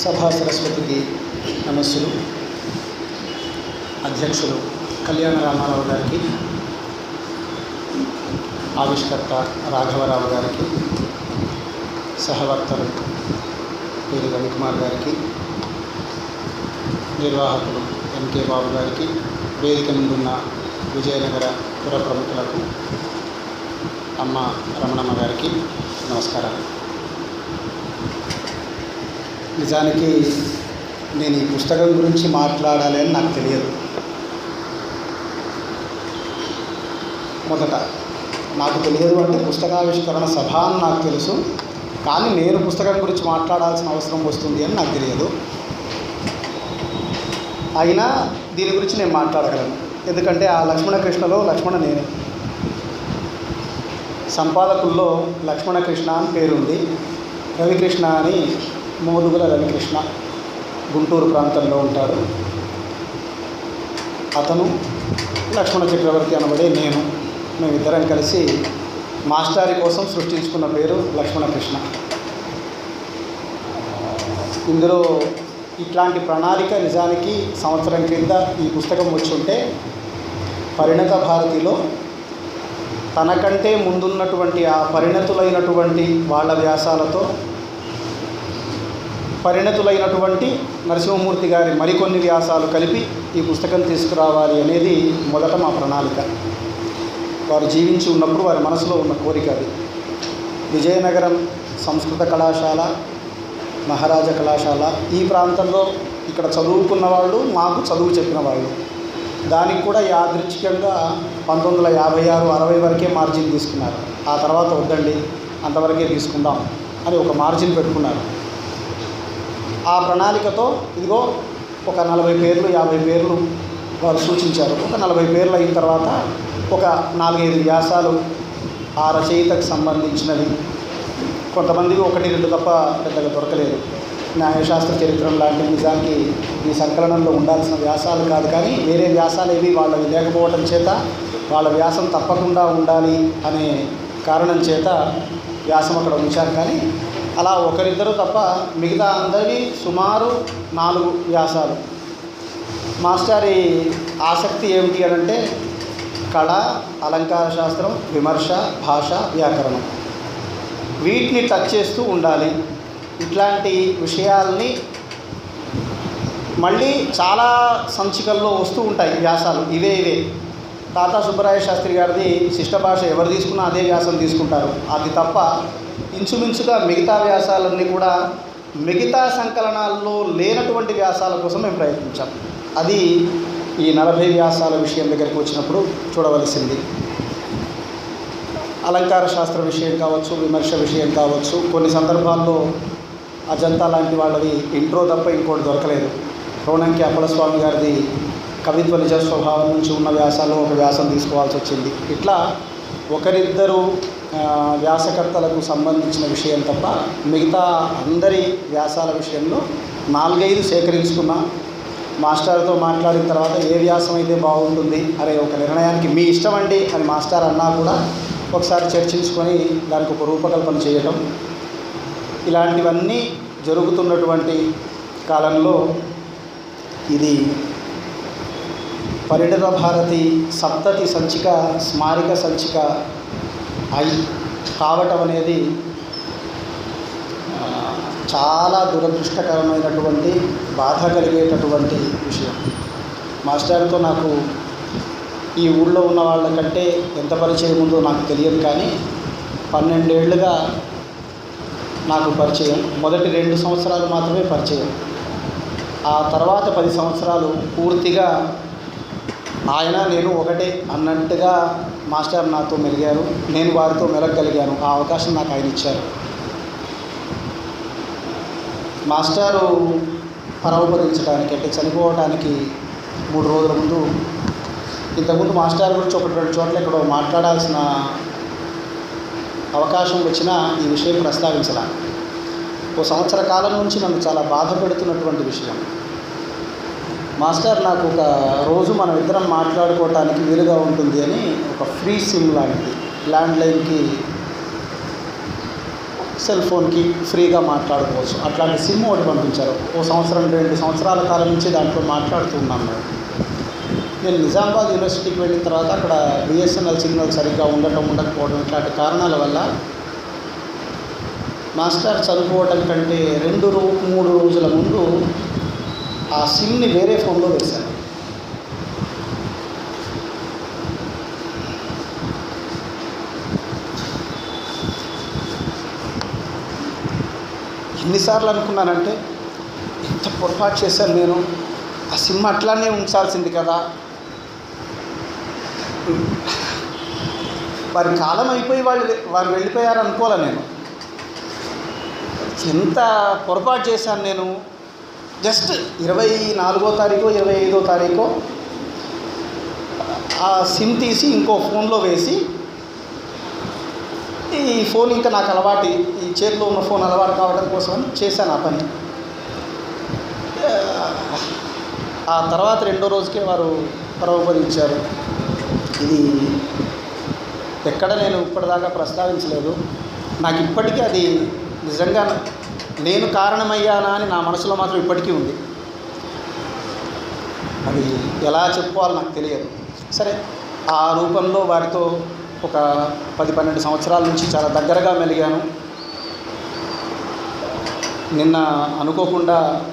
సభా సరస్వతికి నమస్సులు. అధ్యక్షులు కళ్యాణ రామారావు గారికి ఆవిష్కర్త రాఘవరావు గారికి సహవర్తలు పేరు రవికుమార్ గారికి నిర్వాహకులు ఎంకే బాబు గారికి వేదిక ముందున్న విజయనగర పుర ప్రముఖులకు అమ్మ రమణమ్మ గారికి నమస్కారాలు. నిజానికి నేను ఈ పుస్తకం గురించి మాట్లాడాలి అని నాకు తెలియదు. మొదట నాకు తెలియదు అంటే పుస్తకావిష్కరణ సభ అని నాకు తెలుసు కానీ నేను పుస్తకం గురించి మాట్లాడాల్సిన అవసరం వస్తుంది అని నాకు తెలియదు. అయినా దీని గురించి నేను మాట్లాడగలను. ఎందుకంటే ఆ లక్ష్మణ కృష్ణలో లక్ష్మణ నేనే. సంపాదకుల్లో లక్ష్మణ కృష్ణ అని పేరుంది. రవికృష్ణ అని మోదుగుల రవికృష్ణ గుంటూరు ప్రాంతంలో ఉంటారు అతను లక్ష్మణ చక్రవర్తి అనబడే నేను మేమిద్దరం కలిసి మాస్టారి కోసం సృష్టించుకున్న పేరు లక్ష్మణ కృష్ణ. ఇందులో ఇట్లాంటి ప్రణాళిక నిజానికి సంవత్సరం క్రింద ఈ పుస్తకం వచ్చి ఉంటే పరిణత భారతిలో తనకంటే ముందున్నటువంటి ఆ పరిణతులైనటువంటి వాళ్ళ వ్యాసాలతో పరిణతులైనటువంటి నరసింహమూర్తి గారి మరికొన్ని వ్యాసాలు కలిపి ఈ పుస్తకం తీసుకురావాలి అనేది మొదట మా ప్రణాళిక. వారు జీవించి ఉన్నప్పుడు వారి మనసులో ఉన్న కోరిక అది. విజయనగరం సంస్కృత కళాశాల మహారాజ కళాశాల ఈ ప్రాంతంలో ఇక్కడ చదువుకున్న వాళ్ళు మాకు చదువు చెప్పిన వాళ్ళు. దానికి కూడా యాదృచ్ఛికంగా పంతొమ్మిది వందల యాభై ఆరు అరవై వరకే మార్జిన్ తీసుకున్నారు. ఆ తర్వాత వద్దండి అంతవరకే తీసుకుందాం అని ఒక మార్జిన్ పెట్టుకున్నారు. ఆ ప్రణాళికతో ఇదిగో ఒక నలభై పేర్లు యాభై పేర్లు వారు సూచించారు. ఒక నలభై పేర్లు అయిన తర్వాత ఒక నాలుగైదు వ్యాసాలు ఆ రచయితకు సంబంధించినవి. కొంతమందికి ఒకటి రెండు తప్ప పెద్దగా దొరకలేదు. న్యాయశాస్త్ర చరిత్రం లాంటి నిజానికి ఈ సంకలనంలో ఉండాల్సిన వ్యాసాలు కాదు. కానీ వేరే వ్యాసాలు ఏవి వాళ్ళవి లేకపోవటం చేత వాళ్ళ వ్యాసం తప్పకుండా ఉండాలి అనే కారణం చేత వ్యాసం అక్కడ ఉంచారు. కానీ అలా ఒకరిద్దరు తప్ప మిగతా అందరివి సుమారు నాలుగు వ్యాసాలు. మాస్టారి ఆసక్తి ఏమిటి అని అంటే కళ అలంకార శాస్త్రం విమర్శ భాష వ్యాకరణం. వీటిని టచ్ చేస్తూ ఉండాలి. ఇట్లాంటి విషయాల్ని మళ్ళీ చాలా సంచికల్లో వస్తూ ఉంటాయి వ్యాసాలు. ఇవే ఇవే. తాతా సుబ్బరాయ శాస్త్రి గారిది శిష్ట భాష ఎవరు తీసుకున్నా అదే వ్యాసం తీసుకుంటారు. అది తప్ప ఇంచుమించుగా మిగతా వ్యాసాలన్నీ కూడా మిగతా సంకలనాల్లో లేనటువంటి వ్యాసాల కోసం మేము ప్రయత్నించాం. అది ఈ నలభై వ్యాసాల విషయం దగ్గరికి వచ్చినప్పుడు చూడవలసింది. అలంకార శాస్త్ర విషయం కావచ్చు విమర్శ విషయం కావచ్చు కొన్ని సందర్భాల్లో అజంతా లాంటి వాళ్ళది ఇంట్రో తప్ప ఇంకోటి దొరకలేదు. రోణంకి అప్పలస్వామి గారిది కవిత్వ నిజ స్వభావం నుంచి ఉన్న వ్యాసాలు ఒక వ్యాసం తీసుకోవాల్సి వచ్చింది. ఇట్లా ఒకరిద్దరు వ్యాసకర్తలకు సంబంధించిన విషయం తప్ప మిగతా అందరి వ్యాసాల విషయంలో నాలుగైదు సేకరించుకున్నా మాస్టర్తో మాట్లాడిన తర్వాత ఏ వ్యాసం అయితే బాగుంటుంది అనే ఒక నిర్ణయానికి మీ ఇష్టం అండి అని మాస్టర్ అన్నా కూడా ఒకసారి చర్చించుకొని దానికి ఒక రూపకల్పన చేయటం. ఇలాంటివన్నీ జరుగుతున్నటువంటి కాలంలో ఇది పరిణత భారతి సప్తతి సంచిక స్మారక సంచిక అయి కావటం అనేది చాలా దురదృష్టకరమైనటువంటి బాధ కలిగేటటువంటి విషయం. మాస్టర్తో నాకు ఈ ఊళ్ళో ఉన్న వాళ్ళకంటే ఎంత పరిచయం ఉందో నాకు తెలియదు కానీ పన్నెండేళ్ళుగా నాకు పరిచయం. మొదటి రెండు సంవత్సరాలు మాత్రమే పరిచయం. ఆ తర్వాత పది సంవత్సరాలు పూర్తిగా ఆయన నేను ఒకటే అన్నట్టుగా మాస్టర్ నాతో మెలిగారు. నేను వారితో మెలగలిగాను ఆ అవకాశం నాకు ఆయన ఇచ్చారు. మాస్టారు పరమపదించడానికి అంటే చనిపోవడానికి మూడు రోజుల ముందు ఇంతకుముందు మాస్టర్ గురించి ఒకటి రెండు చోట్ల ఇక్కడ మాట్లాడాల్సిన అవకాశం వచ్చినా ఈ విషయం ప్రస్తావించలా. ఓ సంవత్సర కాలం నుంచి నన్ను చాలా బాధ పెడుతున్నటువంటి విషయం. మాస్టర్ నాకు ఒక రోజు మనం ఇద్దరం మాట్లాడుకోవటానికి వీలుగా ఉంటుంది అని ఒక ఫ్రీ సిమ్ లాంటిది. ల్యాండ్లైన్కి సెల్ ఫోన్కి ఫ్రీగా మాట్లాడుకోవచ్చు. అట్లాంటి సిమ్ ఒకటి పంపించారు. ఓ సంవత్సరం రెండు సంవత్సరాల కాలం నుంచి దాంట్లో మాట్లాడుతూ ఉన్నాను నేను నేను నిజామాబాద్ యూనివర్సిటీకి వెళ్ళిన తర్వాత అక్కడ బిఎస్ఎన్ఎల్ సిగ్నల్ సరిగ్గా ఉండటం ఉండకపోవడం ఇట్లాంటి కారణాల వల్ల మాస్టర్ చదువుకోవడం కంటే రెండు రో మూడు రోజుల ముందు ఆ సిమ్ని వేరే ఫోన్లో వేశాను. ఎన్నిసార్లు అనుకున్నానంటే ఎంత పొరపాటు చేశాను నేను? ఆ సిమ్ అట్లానే ఉంచాల్సింది కదా. వారి కాలం అయిపోయి వాళ్ళు వారు వెళ్ళిపోయారు అనుకోలే నేను. ఎంత పొరపాటు చేశాను నేను? జస్ట్ ఇరవై నాలుగో తారీఖు ఇరవై ఐదో తారీఖు ఆ సిమ్ తీసి ఇంకో ఫోన్లో వేసి ఈ ఫోన్ ఇంకా నాకు అలవాటు ఈ చేతిలో ఉన్న ఫోన్ అలవాటు కావడం కోసం చేశాను ఆ పని. ఆ తర్వాత రెండో రోజుకే వారు పరోపరించారు ఇది ఎక్కడ నేను ఇప్పటిదాకా ప్రస్తావించలేదు. నాకు ఇప్పటికీ అది నిజంగా నేను కారణమయ్యానా అని నా మనసులో మాత్రం ఇప్పటికీ ఉంది. అది ఎలా చెప్పుకోవాలో నాకు తెలియదు. సరే ఆ రూపంలో వారితో ఒక పది పన్నెండు సంవత్సరాల నుంచి చాలా దగ్గరగా మెలిగాను. నిన్న అనుకోకుండా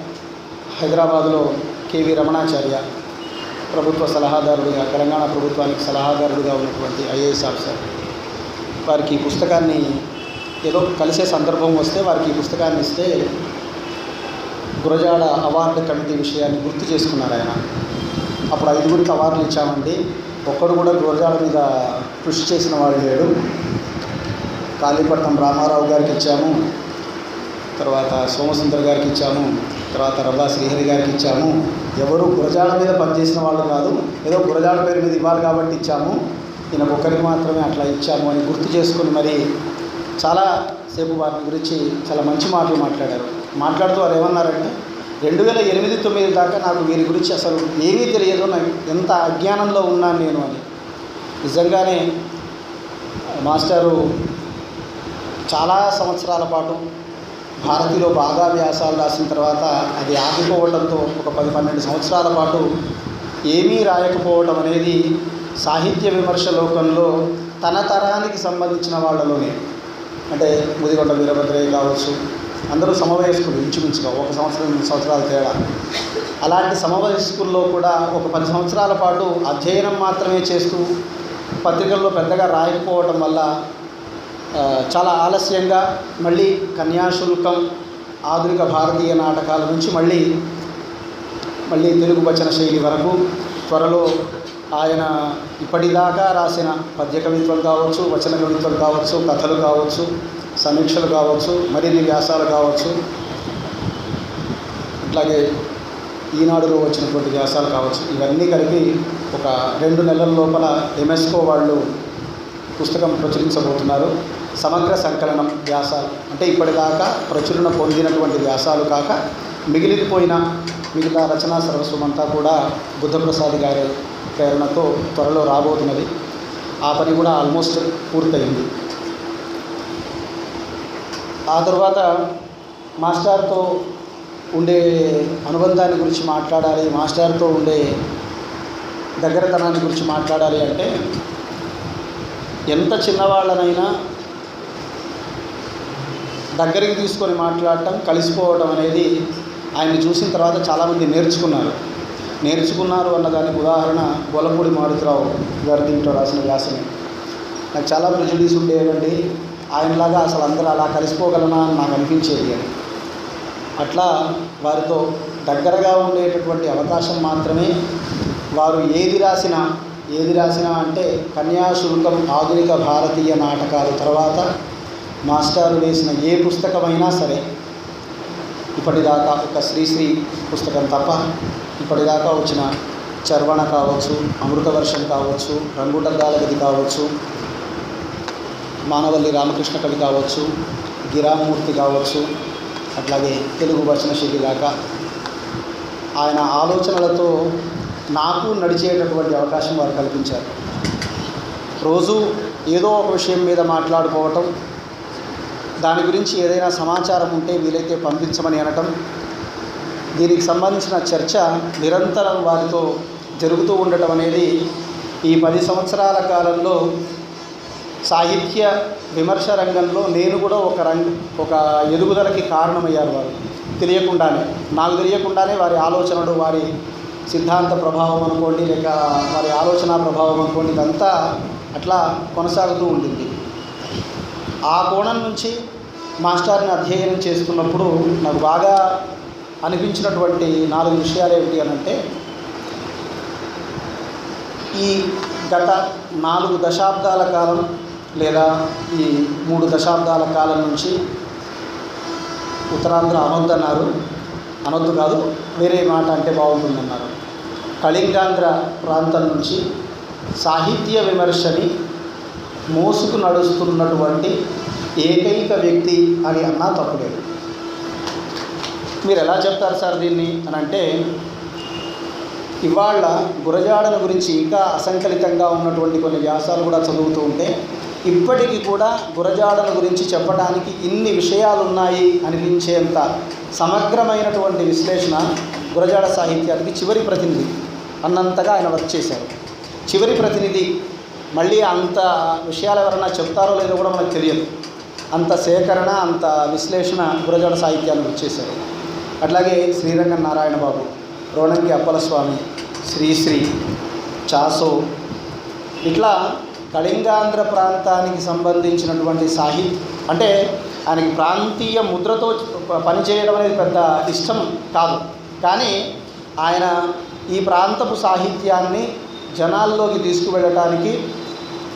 హైదరాబాదులో కేవి రమణాచార్య ప్రభుత్వ సలహాదారుడిగా తెలంగాణ ప్రభుత్వానికి సలహాదారుడిగా ఉన్నటువంటి ఐఏఎస్ ఆఫీసర్ వారికి పుస్తకాన్ని ఏదో కలిసే సందర్భం వస్తే వారికి ఈ పుస్తకాన్ని ఇస్తే గురజాడ అవార్డు కమిటీ విషయాన్ని గుర్తు చేసుకున్నారు ఆయన. అప్పుడు ఐదుగురికి అవార్డులు ఇచ్చామండి. ఒక్కడు కూడా గురజాడ మీద కృషి చేసిన వాడు లేడు. కాళీపట్నం రామారావు గారికి ఇచ్చాము. తర్వాత సోమసుందర్ గారికి ఇచ్చాము. తర్వాత రబ్బా శ్రీహరి గారికి ఇచ్చాము. ఎవరు గురజాడ మీద పనిచేసిన వాళ్ళు కాదు ఏదో గురజాడ పేరు మీద ఇవ్వాలి కాబట్టి ఇచ్చాము. ఈయనకు మాత్రమే అట్లా ఇచ్చాము అని గుర్తు చేసుకుని మరి చాలా సేపు గురించి చాలా మంచి మాటలు మాట్లాడారు. మాట్లాడుతూ వారు ఏమన్నారంటే రెండు వేల ఎనిమిది తొమ్మిది దాకా నాకు వీరి గురించి అసలు ఏమీ తెలియదు. నాకు ఎంత అజ్ఞానంలో ఉన్నాను నేను అని. నిజంగానే మాస్టారు చాలా సంవత్సరాల పాటు భారతిలో బాగా వ్యాసాలు రాసిన తర్వాత అది ఆగిపోవడంతో ఒక పది పన్నెండు సంవత్సరాల పాటు ఏమీ రాయకపోవడం అనేది సాహిత్య విమర్శ లోకంలో తన తరానికి సంబంధించిన వాళ్ళలోనే. అంటే ముదిగొండ వీరభద్రయ్య కావచ్చు అందరూ సమవయస్కులు ఇంచుమించుగా ఒక సంవత్సరం రెండు సంవత్సరాల తేడా. అలాంటి సమవయస్కుల్లో కూడా ఒక పది సంవత్సరాల పాటు అధ్యయనం మాత్రమే చేస్తూ పత్రికల్లో పెద్దగా రాయకపోవడం వల్ల చాలా ఆలస్యంగా మళ్ళీ కన్యాశుల్కం ఆధునిక భారతీయ నాటకాల నుంచి మళ్ళీ మళ్ళీ తెలుగు వచన శైలి వరకు త్వరలో ఆయన ఇప్పటిదాకా రాసిన పద్య కవిత్వాలు కావచ్చు వచన కవిత్వాలు కావచ్చు కథలు కావచ్చు సమీక్షలు కావచ్చు మరిన్ని వ్యాసాలు కావచ్చు. అట్లాగే ఈనాడులో వచ్చినటువంటి వ్యాసాలు కావచ్చు. ఇవన్నీ కలిపి ఒక రెండు నెలల లోపల ఎంఎస్కో వాళ్ళు పుస్తకం ప్రచురించబోతున్నారు. సమగ్ర సంకలనం వ్యాసాలు. అంటే ఇప్పటిదాకా ప్రచురణ పొందినటువంటి వ్యాసాలు కాక మిగిలిపోయిన మిగతా రచనా సరస్వమంతా కూడా బుద్ధప్రసాద్ గారు ప్రేరణతో త్వరలో రాబోతున్నది. ఆ పని కూడా ఆల్మోస్ట్ పూర్తయింది. ఆ తర్వాత మాస్టర్తో ఉండే అనుబంధాన్ని గురించి మాట్లాడాలి మాస్టర్తో ఉండే దగ్గరతనాన్ని గురించి మాట్లాడాలి అంటే ఎంత చిన్నవాళ్ళనైనా దగ్గరికి తీసుకొని మాట్లాడటం కలిసిపోవడం అనేది ఆయన్ని చూసిన తర్వాత చాలామంది నేర్చుకున్నారు. నేర్చుకున్నారు అన్నదానికి ఉదాహరణ గొలపూడి మారుతిరావు గారు దీంట్లో రాసిన వ్యాసం నాకు చాలా ప్రిజుడీస్ ఉండేవండి ఆయనలాగా అసలు అందరూ అలా కలిసిపోగలనా అని నాకు అనిపించేది అని అట్లా వారితో దగ్గరగా ఉండేటటువంటి అవకాశం మాత్రమే వారు ఏది రాసినా ఏది రాసినా అంటే కన్యాశుల్కం ఆధునిక భారతీయ నాటకాలు తర్వాత మాస్టారు వేసిన ఏ పుస్తకమైనా సరే ఇప్పటిదాకా ఒక శ్రీశ్రీ పుస్తకం తప్ప ఇప్పటిదాకా వచ్చిన చర్వణ కావచ్చు అమృత వర్షం కావచ్చు రంగుటద్దాల గది కావచ్చు మానవల్లి రామకృష్ణ కవి కావచ్చు గిరామూర్తి కావచ్చు అట్లాగే తెలుగు వచన శైలి దాకా ఆయన ఆలోచనలతో నాకు నడిచేటటువంటి అవకాశం వారు కల్పించారు. రోజు ఏదో ఒక విషయం మీద మాట్లాడుకోవటం దాని గురించి ఏదైనా సమాచారం ఉంటే వీలైతే పంపించమని అనటం దీనికి సంబంధించిన చర్చ నిరంతరం వారితో జరుగుతూ ఉండటం అనేది ఈ పది సంవత్సరాల కాలంలో సాహిత్య విమర్శ రంగంలో నేను కూడా ఒక రంగ ఒక ఎదుగుదలకి కారణమయ్యారు వారు. తెలియకుండానే నాకు తెలియకుండానే వారి ఆలోచనలు వారి సిద్ధాంత ప్రభావం అనుకోండి లేక వారి ఆలోచన ప్రభావం అనుకోండి ఇదంతా అట్లా కొనసాగుతూ ఉంటుంది ఆ కోణం నుంచి మాస్టర్ని అధ్యయనం చేస్తున్నప్పుడు నాకు బాగా అనిపించినటువంటి నాలుగు విషయాలు ఏమిటి అని అంటే ఈ గత నాలుగు దశాబ్దాల కాలం లేదా ఈ మూడు దశాబ్దాల కాలం నుంచి ఉత్తరాంధ్ర అనొద్దన్నారు అనొద్దు కాదు వేరే మాట అంటే బాగుంటుందన్నారు. కళింగాంధ్ర ప్రాంతం నుంచి సాహిత్య విమర్శని మోసుకు నడుస్తున్నటువంటి ఏకైక వ్యక్తి అని అన్నా తప్పులేదు. మీరు ఎలా చెప్తారు సార్ దీన్ని అని అంటే ఇవాళ గురజాడల గురించి ఇంకా అసంకలితంగా ఉన్నటువంటి కొన్ని వ్యాసాలు కూడా చదువుతూ ఉంటే ఇప్పటికీ కూడా గురజాడల గురించి చెప్పడానికి ఇన్ని విషయాలు ఉన్నాయి అనిపించేంత సమగ్రమైనటువంటి విశ్లేషణ గురజాడ సాహిత్యానికి చివరి ప్రతినిధి అన్నంతగా ఆయన వర్క్ చేశారు. చివరి ప్రతినిధి మళ్ళీ అంత విషయాలు ఎవరన్నా చెప్తారో లేదో కూడా మనకు తెలియదు. అంత సేకరణ అంత విశ్లేషణ గురజాడ సాహిత్యాన్ని వచ్చేశారు. అట్లాగే శ్రీరంగ నారాయణ బాబు రోణంకి అప్పలస్వామి శ్రీశ్రీ చాసో. ఇట్లా కళింగాంధ్ర ప్రాంతానికి సంబంధించినటువంటి సాహిత్య అంటే ఆయనకి ప్రాంతీయ ముద్రతో పనిచేయడం అనేది పెద్ద ఇష్టం కాదు. కానీ ఆయన ఈ ప్రాంతపు సాహిత్యాన్ని జనాల్లోకి తీసుకువెళ్ళటానికి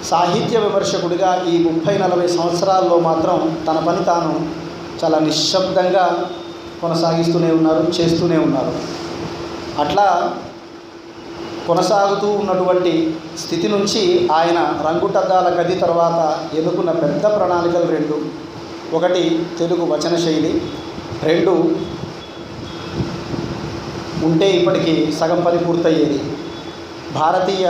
సాహిత్య విమర్శకుడిగా ఈ ముప్పై నలభై సంవత్సరాల్లో మాత్రం తన పని తాను చాలా నిశ్శబ్దంగా కొనసాగిస్తూనే ఉన్నారు చేస్తూనే ఉన్నారు. అట్లా కొనసాగుతూ ఉన్నటువంటి స్థితి నుంచి ఆయన రంగుటద్దాల గది తర్వాత ఎన్నుకున్న పెద్ద ప్రణాళికలు రెండు. ఒకటి తెలుగు వచన శైలి రెండు ఉంటే ఇప్పటికీ సగం పని పూర్తయ్యేది. భారతీయ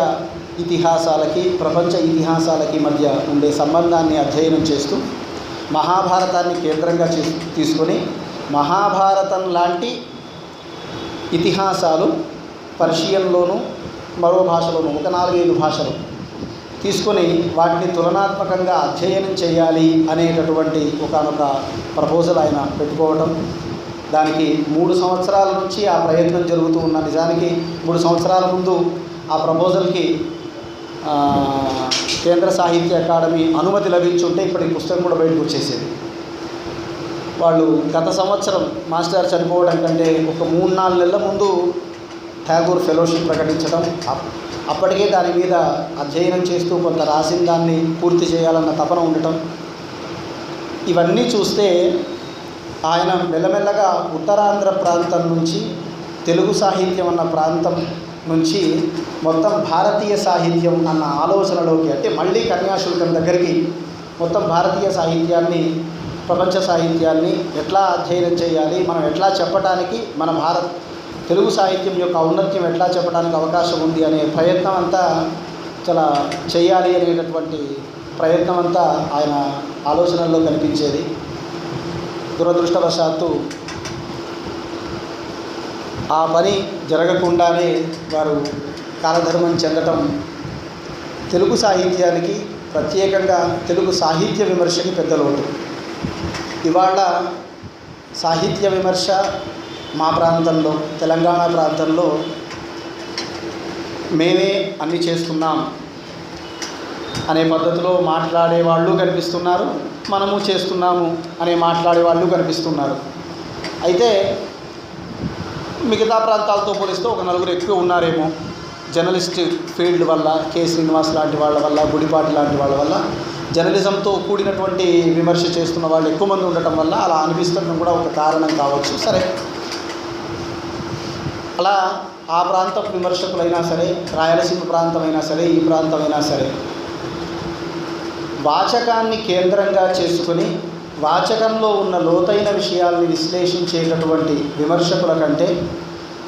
ఇతిహాసాలకి ప్రపంచ ఇతిహాసాలకి మధ్య ఉండే సంబంధాన్ని అధ్యయనం చేస్తూ మహాభారతాన్ని కేంద్రంగా తీసుకొని మహాభారతం లాంటి ఇతిహాసాలు పర్షియన్లోను మరో భాషలోను ఒక నాలుగైదు భాషలు తీసుకొని వాటిని తులనాత్మకంగా అధ్యయనం చేయాలి అనేటటువంటి ఒకనొక ప్రపోజల్ ఆయన పెట్టుకోవడం దానికి మూడు సంవత్సరాల నుంచి ఆ ప్రయత్నం జరుగుతూ ఉన్న నిజానికి మూడు సంవత్సరాల ముందు ఆ ప్రపోజల్కి కేంద్ర సాహిత్య అకాడమీ అనుమతి లభించుంటే ఇప్పటికి పుస్తకం కూడా బయటకు వచ్చేసేది. వాళ్ళు గత సంవత్సరం మాస్టర్ చనిపోవడం కంటే ఒక మూడు నాలుగు నెలల ముందు ఠాగూర్ ఫెలోషిప్ ప్రకటించడం అప్పటికే దాని మీద అధ్యయనం చేస్తూ కొంత రాసిన దాన్ని పూర్తి చేయాలన్న తపన ఉండటం. ఇవన్నీ చూస్తే ఆయన మెల్లమెల్లగా ఉత్తరాంధ్ర ప్రాంతం నుంచి తెలుగు సాహిత్యం అన్న ప్రాంతం నుంచి మొత్తం భారతీయ సాహిత్యం అన్న ఆలోచనలోకి అంటే మళ్ళీ కన్యాశుల్కం దగ్గరికి మొత్తం భారతీయ సాహిత్యాన్ని ప్రపంచ సాహిత్యాన్ని ఎట్లా అధ్యయనం చేయాలి మనం ఎట్లా చెప్పడానికి మన భారత్ తెలుగు సాహిత్యం యొక్క ఔన్నత్యం ఎట్లా చెప్పడానికి అవకాశం ఉంది అనే ప్రయత్నం అంతా చాలా చేయాలి అనేటటువంటి ప్రయత్నం అంతా ఆయన ఆలోచనల్లో కనిపించేది. దురదృష్టవశాత్తు ఆ పని జరగకుండానే వారు కాలధర్మం చెందటం తెలుగు సాహిత్యానికి ప్రత్యేకంగా తెలుగు సాహిత్య విమర్శకి పెద్ద ఇవాళ సాహిత్య విమర్శ మా ప్రాంతంలో తెలంగాణ ప్రాంతంలో మేమే అన్ని చేస్తున్నాం అనే పద్ధతిలో మాట్లాడే వాళ్ళు కనిపిస్తున్నారు మనము చేస్తున్నాము అనే మాట్లాడే వాళ్ళు కనిపిస్తున్నారు. అయితే మిగతా ప్రాంతాలతో పోలిస్తే ఒక నలుగురు ఎక్కువ ఉన్నారేమో జర్నలిస్ట్ ఫీల్డ్ వల్ల కె శ్రీనివాస్ లాంటి వాళ్ళ వల్ల గుడిపాటి లాంటి వాళ్ళ వల్ల. జర్నలిజంతో కూడినటువంటి విమర్శ చేస్తున్న వాళ్ళు ఎక్కువ మంది ఉండటం వల్ల అలా అనిపిస్తుండడం కూడా ఒక కారణం కావచ్చు. సరే. అలా ఆ ప్రాంత విమర్శకులైనా సరే రాయలసీమ ప్రాంతమైనా సరే ఈ ప్రాంతమైనా సరే వాచకాన్ని కేంద్రంగా చేసుకుని వాచకంలో ఉన్న లోతైన విషయాల్ని విశ్లేషించేటటువంటి విమర్శకుల కంటే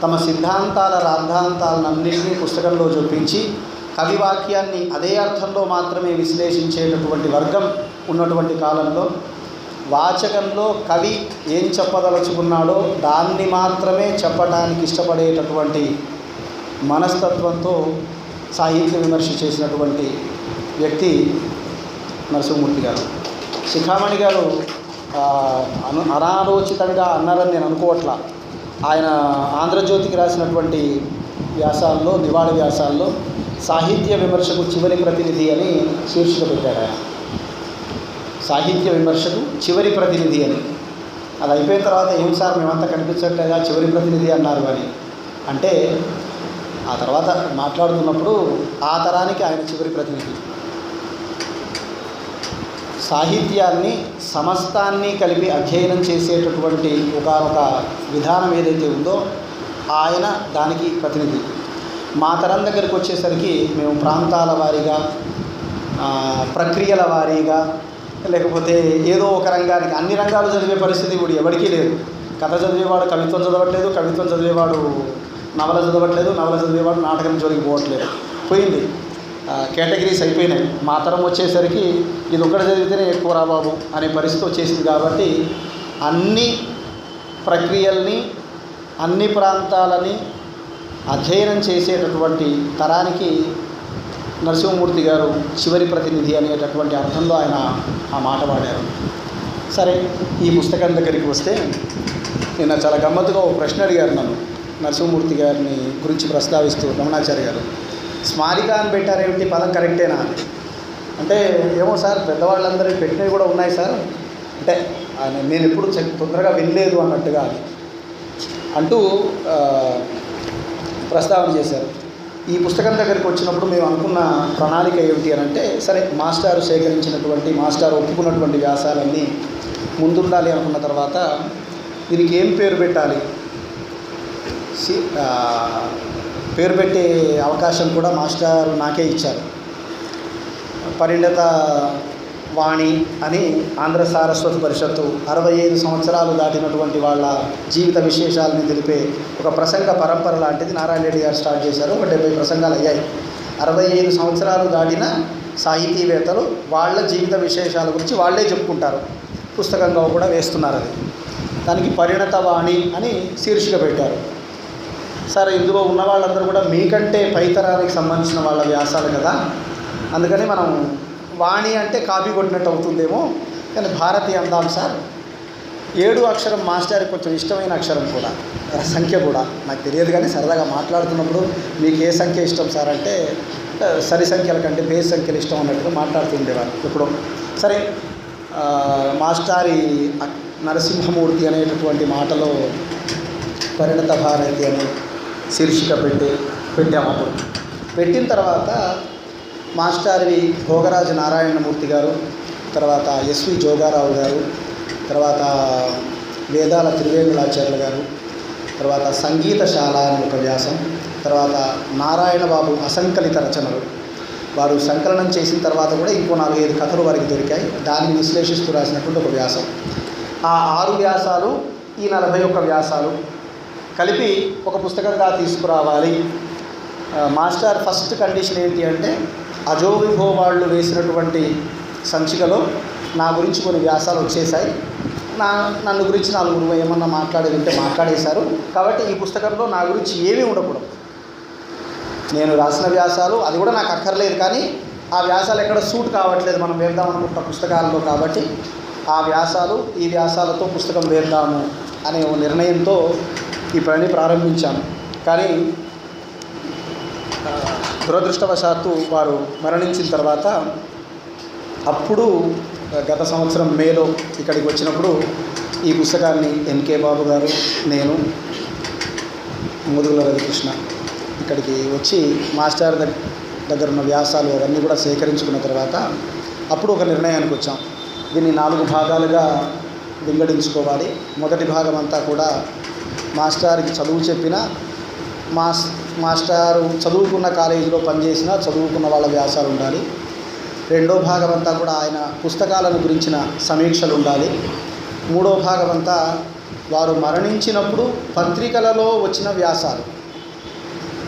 తమ సిద్ధాంతాల రాద్ధాంతాలన్నింటినీ పుస్తకంలో చూపించి కవి వాక్యాన్ని అదే అర్థంలో మాత్రమే విశ్లేషించేటటువంటి వర్గం ఉన్నటువంటి కాలంలో వాచకంలో కవి ఏం చెప్పదలుచుకున్నాడో దాన్ని మాత్రమే చెప్పడానికి ఇష్టపడేటటువంటి మనస్తత్వంతో సాహిత్య విమర్శ చేసినటువంటి వ్యక్తి నరసింహమూర్తి గారు. శిఖామణి గారు అను అనాలోచితంగా అన్నారని నేను అనుకోవట్లా. ఆయన ఆంధ్రజ్యోతికి రాసినటువంటి వ్యాసాల్లో నివాళ వ్యాసాల్లో సాహిత్య విమర్శకు చివరి ప్రతినిధి అని శీర్షిక పెట్టాడు ఆయన సాహిత్య విమర్శకు చివరి ప్రతినిధి అని. అది అయిపోయిన తర్వాత ఏం సార్ మేమంతా కనిపించట్లేదా? చివరి ప్రతినిధి అన్నారు అని. అంటే ఆ తర్వాత మాట్లాడుతున్నప్పుడు ఆ తరానికి ఆయన చివరి ప్రతినిధి. సాహిత్యాన్ని సమస్తాన్ని కలిపి అధ్యయనం చేసేటటువంటి ఒకనొక విధానం ఏదైతే ఉందో ఆయన దానికి ప్రతినిధి. మా తరం దగ్గరికి వచ్చేసరికి మేము ప్రాంతాల వారీగా ప్రక్రియల వారీగా లేకపోతే ఏదో ఒక రంగానికి అన్ని రంగాలు చదివే పరిస్థితి ఇప్పుడు ఎవరికీ లేదు. కథ చదివేవాడు కవిత్వం చదవట్లేదు కవిత్వం చదివేవాడు నవల చదవట్లేదు నవల చదివేవాడు నాటకం జోలికి పోవట్లేదు. పోయింది. కేటగిరీస్ అయిపోయినాయి. మా తరం వచ్చేసరికి ఇది ఒకటి చదివితేనే ఎక్కువ రాబాబు అనే పరిస్థితి వచ్చేసింది కాబట్టి అన్ని ప్రక్రియల్ని అన్ని ప్రాంతాలని అధ్యయనం చేసేటటువంటి తరానికి నరసింహమూర్తి గారు చివరి ప్రతినిధి అనేటటువంటి అర్థంలో ఆయన ఆ మాట వాడారు సరే ఈ పుస్తకం దగ్గరికి వస్తే నిన్న చాలా గమ్మత్తుగా ఒక ప్రశ్న అడిగారు నన్ను నరసింహమూర్తి గారిని గురించి ప్రస్తావిస్తూ రమణాచారి గారు. స్మారిక అని పెట్టారేమిటి? పదం కరెక్టేనా? అంటే ఏమో సార్ పెద్దవాళ్ళందరూ పెట్టినవి కూడా ఉన్నాయి సార్. అంటే ఆయన నేను ఎప్పుడు తొందరగా వినలేదు అన్నట్టుగా అది. అంటూ ప్రస్తావన చేశారు. ఈ పుస్తకం దగ్గరికి వచ్చినప్పుడు మేము అనుకున్న ప్రణాళిక ఏమిటి అని అంటే సరే మాస్టారు సేకరించినటువంటి మాస్టారు ఒప్పుకున్నటువంటి వ్యాసాలన్నీ ముందుండాలి అనుకున్న తర్వాత దీనికి ఏం పేరు పెట్టాలి? సి- పేరు పెట్టే అవకాశం కూడా మాస్టర్ నాకే ఇచ్చారు. పరిణత వాణి అని ఆంధ్ర సారస్వత పరిషత్తు అరవై ఐదు సంవత్సరాలు దాటినటువంటి వాళ్ళ జీవిత విశేషాలని తెలిపే ఒక ప్రసంగ పరంపర లాంటిది నారాయణ రెడ్డి గారు స్టార్ట్ చేశారు. ఒక డెబ్బై ప్రసంగాలు అయ్యాయి. అరవై ఐదు సంవత్సరాలు దాటిన సాహితీవేత్తలు వాళ్ళ జీవిత విశేషాల గురించి వాళ్ళే చెప్పుకుంటారు. పుస్తకంగా కూడా వేస్తున్నారు అది. దానికి పరిణత వాణి అని శీర్షిక పెట్టారు. సరే ఇందులో ఉన్న వాళ్ళందరూ కూడా మీకంటే పైతరానికి సంబంధించిన వాళ్ళ వ్యాసాలు కదా? అందుకని మనం వాణి అంటే కాపీ కొట్టినట్టు అవుతుందేమో కానీ భారతి అందాం సార్. ఏడు అక్షరం మాస్టర్కి కొంచెం ఇష్టమైన అక్షరం కూడా సంఖ్య కూడా నాకు తెలియదు కానీ సరదాగా మాట్లాడుతున్నప్పుడు మీకు ఏ సంఖ్య ఇష్టం సార్ అంటే సరి సంఖ్యల కంటే బేస్ సంఖ్యలు ఇష్టం అన్నట్టుగా మాట్లాడుతుండేవారు ఇప్పుడు సరే మాస్టారి నరసింహమూర్తి అనేటటువంటి మాటలో పరిణత భారతి అని శీర్షిక పెట్టి పెట్టాము అప్పుడు. పెట్టిన తర్వాత మాస్టార్వి భోగరాజు నారాయణమూర్తి గారు తర్వాత ఎస్వి జోగారావు గారు తర్వాత వేదాల త్రివేంద్రాచార్యులు గారు తర్వాత సంగీతశాల అని ఒక వ్యాసం తర్వాత నారాయణ బాబు అసంకలిత రచనలు. వారు సంకలనం చేసిన తర్వాత కూడా ఇంకో నాలుగైదు కథలు వారికి దొరికాయి. దాన్ని విశ్లేషిస్తూ రాసినటువంటి ఒక వ్యాసం. ఆ ఆరు వ్యాసాలు ఈ నలభై ఒక్క వ్యాసాలు కలిపి ఒక పుస్తకంగా తీసుకురావాలి. మాస్టర్ ఫస్ట్ కండిషన్ ఏంటి అంటే అజోవిభో వాళ్ళు వేసినటువంటి సంచికలో నా గురించి కొన్ని వ్యాసాలు వచ్చేసాయి నా నన్ను గురించి నాలుగు ఏమన్నా మాట్లాడేది ఉంటే మాట్లాడేశారు. కాబట్టి ఈ పుస్తకంలో నా గురించి ఏమీ ఉండకూడదు. నేను రాసిన వ్యాసాలు అది కూడా నాకు అక్కర్లేదు కానీ ఆ వ్యాసాలు ఎక్కడ సూట్ కావట్లేదు. మనం వేద్దాం అనుకుంటున్న పుస్తకాల్లో కాబట్టి ఆ వ్యాసాలు ఈ వ్యాసాలతో పుస్తకం వేద్దాము అనే ఓ నిర్ణయంతో ఈ పని ప్రారంభించాను. కానీ దురదృష్టవశాత్తు వారు మరణించిన తర్వాత అప్పుడు గత సంవత్సరం మేలో ఇక్కడికి వచ్చినప్పుడు ఈ పుస్తకాన్ని ఎన్కే బాబు గారు నేను ముదుగుల రవికృష్ణ ఇక్కడికి వచ్చి మాస్టర్ దగ్గర ఉన్న వ్యాసాలు అవన్నీ కూడా సేకరించుకున్న తర్వాత అప్పుడు ఒక నిర్ణయానికి వచ్చాం. దీన్ని నాలుగు భాగాలుగా వింగడించుకోవాలి. మొదటి భాగం అంతా కూడా మాస్టర్కి చదువు చెప్పిన మాస్ మాస్టారు చదువుకున్న కాలేజీలో పనిచేసిన చదువుకున్న వాళ్ళ వ్యాసాలు ఉండాలి. రెండో భాగం అంతా కూడా ఆయన పుస్తకాలను గురించిన సమీక్షలు ఉండాలి. మూడో భాగం అంతా వారు మరణించినప్పుడు పత్రికలలో వచ్చిన వ్యాసాలు.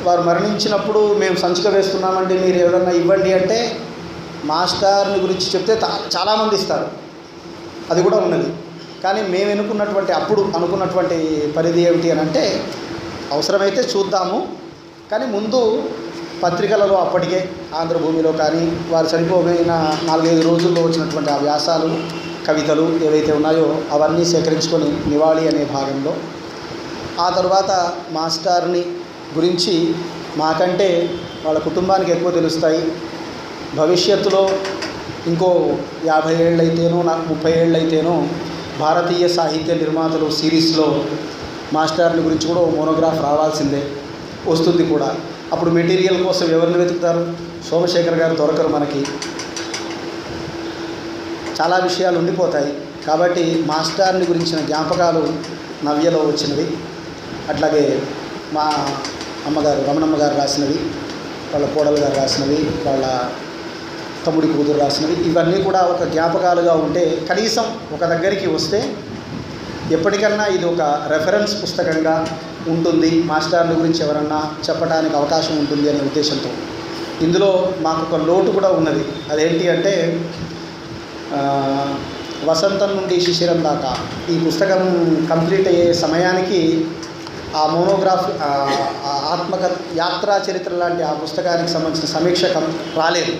వారు మరణించినప్పుడు మేము సంచిక వేస్తున్నామండి మీరు ఎవరన్నా ఇవ్వండి అంటే మాస్టర్ని గురించి చెప్తే చాలామంది ఇస్తారు. అది కూడా ఉన్నది. కానీ మేము ఎన్నుకున్నటువంటి అప్పుడు అనుకున్నటువంటి పరిధి ఏమిటి అని అంటే అవసరమైతే చూద్దాము. కానీ ముందు పత్రికలలో అప్పటికే ఆంధ్రభూమిలో కానీ వారు చనిపోయిన నాలుగైదు రోజుల్లో వచ్చినటువంటి ఆ వ్యాసాలు కవితలు ఏవైతే ఉన్నాయో అవన్నీ సేకరించుకొని నివాళి అనే భాగంలో ఆ తర్వాత మాస్టర్ని గురించి మాకంటే వాళ్ళ కుటుంబానికి ఎక్కువ తెలుస్తాయి. భవిష్యత్తులో ఇంకో యాభై ఏళ్ళైతేనో నాకు ముప్పై ఏళ్ళైతేనో భారతీయ సాహిత్య నిర్మాతలు సిరీస్లో మాస్టర్ని గురించి కూడా మోనోగ్రాఫ్ రావాల్సిందే. వస్తుంది కూడా. అప్పుడు మెటీరియల్ కోసం ఎవరిని వెతుకుతారు? సోమశేఖర్ గారు దొరకరు మనకి. చాలా విషయాలు ఉండిపోతాయి. కాబట్టి మాస్టర్ని గురించిన జ్ఞాపకాలు నవ్యలో వచ్చినవి. అట్లాగే మా అమ్మగారు రమణమ్మ గారు రాసినవి వాళ్ళ కోడలు గారు రాసినవి వాళ్ళ తమ్ముడి కూతురు రాసినవి. ఇవన్నీ కూడా ఒక జ్ఞాపకాలుగా ఉంటే కనీసం ఒక దగ్గరికి వస్తే ఎప్పటికన్నా ఇది ఒక రెఫరెన్స్ పుస్తకంగా ఉంటుంది. మాస్టర్ల గురించి ఎవరన్నా చెప్పడానికి అవకాశం ఉంటుంది అనే ఉద్దేశంతో. ఇందులో మాకు ఒక లోటు కూడా ఉన్నది. అదేంటి అంటే వసంతం నుండి శిశిరం దాకా ఈ పుస్తకం కంప్లీట్ అయ్యే సమయానికి ఆ మోనోగ్రాఫ్ ఆత్మక యాత్రా చరిత్ర లాంటి ఆ పుస్తకానికి సంబంధించిన సమీక్ష కం రాలేదు.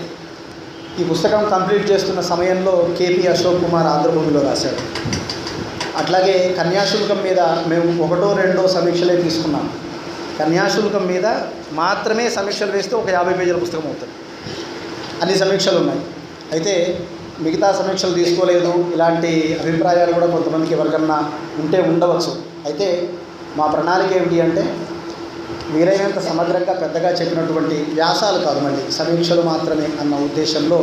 ఈ పుస్తకం కంప్లీట్ చేస్తున్న సమయంలో కేపీ అశోక్ కుమార్ ఆంధ్రభూమిలో రాశాడు. అట్లాగే కన్యాశుల్కం మీద మేము ఒకటో రెండో సమీక్షలే తీసుకున్నాం. కన్యాశుల్కం మీద మాత్రమే సమీక్షలు వేస్తే ఒక యాభై పేజీల పుస్తకం అవుతుంది. అన్ని సమీక్షలు ఉన్నాయి. అయితే మిగతా సమీక్షలు తీసుకోలేదు. ఇలాంటి అభిప్రాయాలు కూడా కొంతమందికి ఎవరికన్నా ఉంటే ఉండవచ్చు. అయితే మా ప్రణాళిక ఏమిటి అంటే వీలైనంత సమగ్రంగా పెద్దగా చెప్పినటువంటి వ్యాసాలు కాదు మళ్ళీ సమీక్షలు మాత్రమే అన్న ఉద్దేశంలో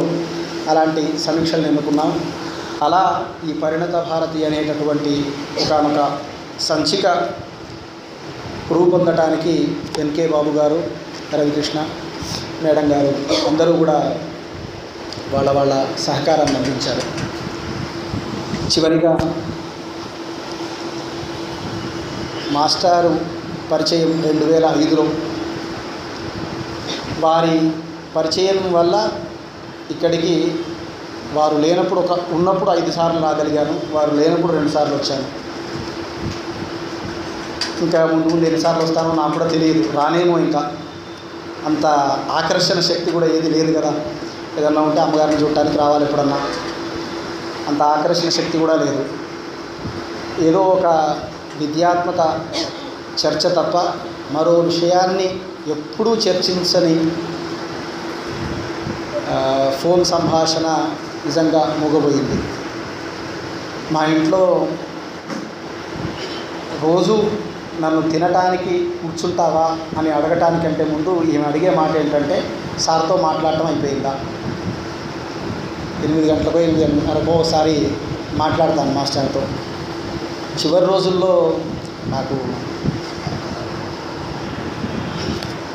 అలాంటి సమీక్షలు ఎన్నుకున్నాం. అలా ఈ పరిణత భారతి అనేటటువంటి ఒకనొక సంచిక రూపొందటానికి ఎన్కే బాబు గారు రవికృష్ణ మేడం గారు అందరూ కూడా వాళ్ళ వాళ్ళ సహకారాన్ని అందించారు. చివరిగా మాస్టారు పరిచయం రెండు వేల ఐదులో వారి పరిచయం వల్ల ఇక్కడికి వారు లేనప్పుడు ఒక ఉన్నప్పుడు ఐదు సార్లు రాగలిగాను వారు లేనప్పుడు రెండు సార్లు వచ్చాను. ఇంకా ముందు ముందు ఎన్నిసార్లు వస్తానో నాకు కూడా తెలియదు. రానేమో ఇంకా. అంత ఆకర్షణ శక్తి కూడా ఏది లేదు కదా. ఏదన్నా ఉంటే అమ్మగారిని చూడటానికి రావాలి ఎప్పుడన్నా. అంత ఆకర్షణ శక్తి కూడా లేదు. ఏదో ఒక విద్యాత్మక చర్చ తప్ప మరో విషయాన్ని ఎప్పుడూ చర్చించని ఫోన్ సంభాషణ నిజంగా మూగబోయింది. మా ఇంట్లో రోజు నన్ను తినటానికి కూర్చుంటావా అని అడగటానికంటే ముందు ఈమె అడిగే మాట ఏంటంటే సార్తో మాట్లాడటం అయిపోయిందా? ఎనిమిది గంటలకో ఎనిమిది గంటలకో ఒకసారి మాట్లాడతాను మాస్టర్తో. చివరి రోజుల్లో నాకు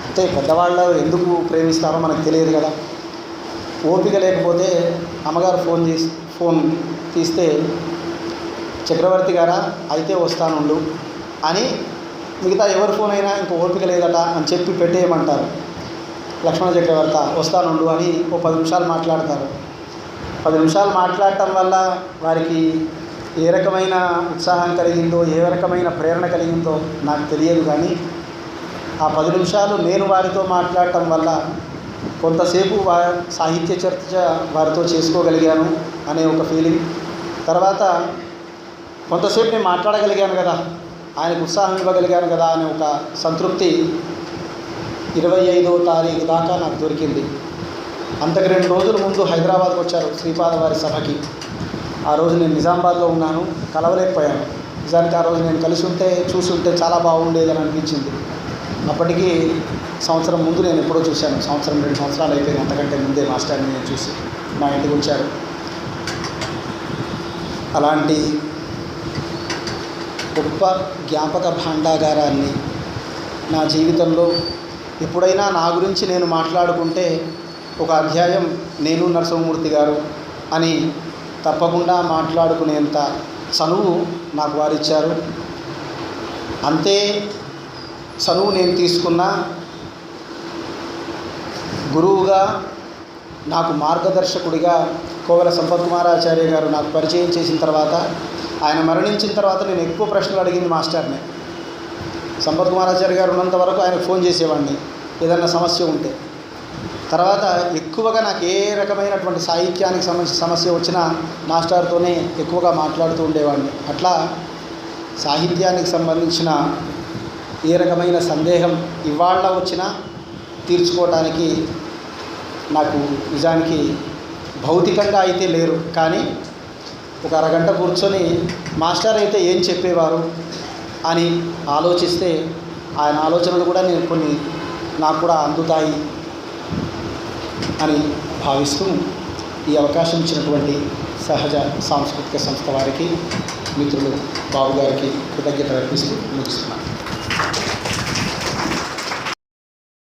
అంటే పెద్దవాళ్ళు ఎందుకు ప్రేమిస్తారో మనకు తెలియదు కదా. ఓపిక లేకపోతే అమ్మగారు ఫోన్ తీసి ఫోన్ తీస్తే చక్రవర్తి గారా అయితే వస్తానుండు అని మిగతా ఎవరి ఫోన్ అయినా ఇంక ఓపిక లేదట అని చెప్పి పెట్టేయమంటారు. లక్ష్మణ చక్రవర్తి వస్తానుండు అని ఓ పది నిమిషాలు మాట్లాడతారు. పది నిమిషాలు మాట్లాడటం వల్ల వారికి ఏ రకమైన ఉత్సాహం కలిగిందో ఏ రకమైన ప్రేరణ కలిగిందో నాకు తెలియదు కానీ ఆ పది నిమిషాలు నేను వారితో మాట్లాడటం వల్ల కొంతసేపు వా సాహిత్య చర్చ వారితో చేసుకోగలిగాను అనే ఒక ఫీలింగ్ తర్వాత కొంతసేపు నేను మాట్లాడగలిగాను కదా ఆయనకు ఉత్సాహం ఇవ్వగలిగాను కదా అనే ఒక సంతృప్తి ఇరవై ఐదో తారీఖు దాకా నాకు దొరికింది. అంతకు రెండు రోజుల ముందు హైదరాబాద్కి వచ్చారు శ్రీపాద వారి సభకి. ఆ రోజు నేను నిజామాబాద్లో ఉన్నాను కలవలేకపోయాను. నిజానికి ఆ రోజు నేను కలిసి ఉంటే చూసి ఉంటే చాలా బాగుండేదని అనిపించింది. అప్పటికి సంవత్సరం ముందు నేను ఎప్పుడో చూశాను. సంవత్సరం రెండు సంవత్సరాలు అయిపోయింది అంతకంటే ముందే మాస్టర్ని నేను చూసి మా ఇంటికి వచ్చారు. అలాంటి గొప్ప జ్ఞాపక భాండాగారాన్ని నా జీవితంలో ఎప్పుడైనా నా గురించి నేను మాట్లాడుకుంటే ఒక అధ్యాయం నేను నరసింహమూర్తి గారు అని తప్పకుండా మాట్లాడుకునేంత చనువు నాకు వారిచ్చారు. అంతే చనువు నేను తీసుకున్నా గురువుగా నాకు మార్గదర్శకుడిగా కోవెల సంపత్ కుమారాచార్య గారు నాకు పరిచయం చేసిన తర్వాత ఆయన మరణించిన తర్వాత నేను ఎక్కువ ప్రశ్నలు అడిగింది మాస్టర్ని. సంపత్ కుమారాచార్య గారు ఉన్నంత వరకు ఆయనకు ఫోన్ చేసేవాడిని ఏదన్నా సమస్య ఉంటే. తర్వాత ఎక్కువగా నాకు ఏ రకమైనటువంటి సాహిత్యానికి సంబంధించిన సమస్య వచ్చినా మాస్టర్తోనే ఎక్కువగా మాట్లాడుతూ ఉండేవాడిని. అట్లా సాహిత్యానికి సంబంధించిన ఏ రకమైన సందేహం ఇవాళ వచ్చినా తీర్చుకోవడానికి నాకు నిజానికి భౌతికంగా అయితే లేరు. కానీ ఒక అరగంట కూర్చొని మాస్టర్ అయితే ఏం చెప్పేవారు అని ఆలోచిస్తే ఆయన ఆలోచనలు కూడా నేను కొన్ని నాకు కూడా అందుతాయి అని భావిస్తూ ఈ అవకాశం ఇచ్చినటువంటి సహజ సాంస్కృతిక సంస్థ వారికి మిత్రులు బాబు గారికి కృతజ్ఞతలు అర్పిస్తూ ముగిస్తున్నాను. Gracias.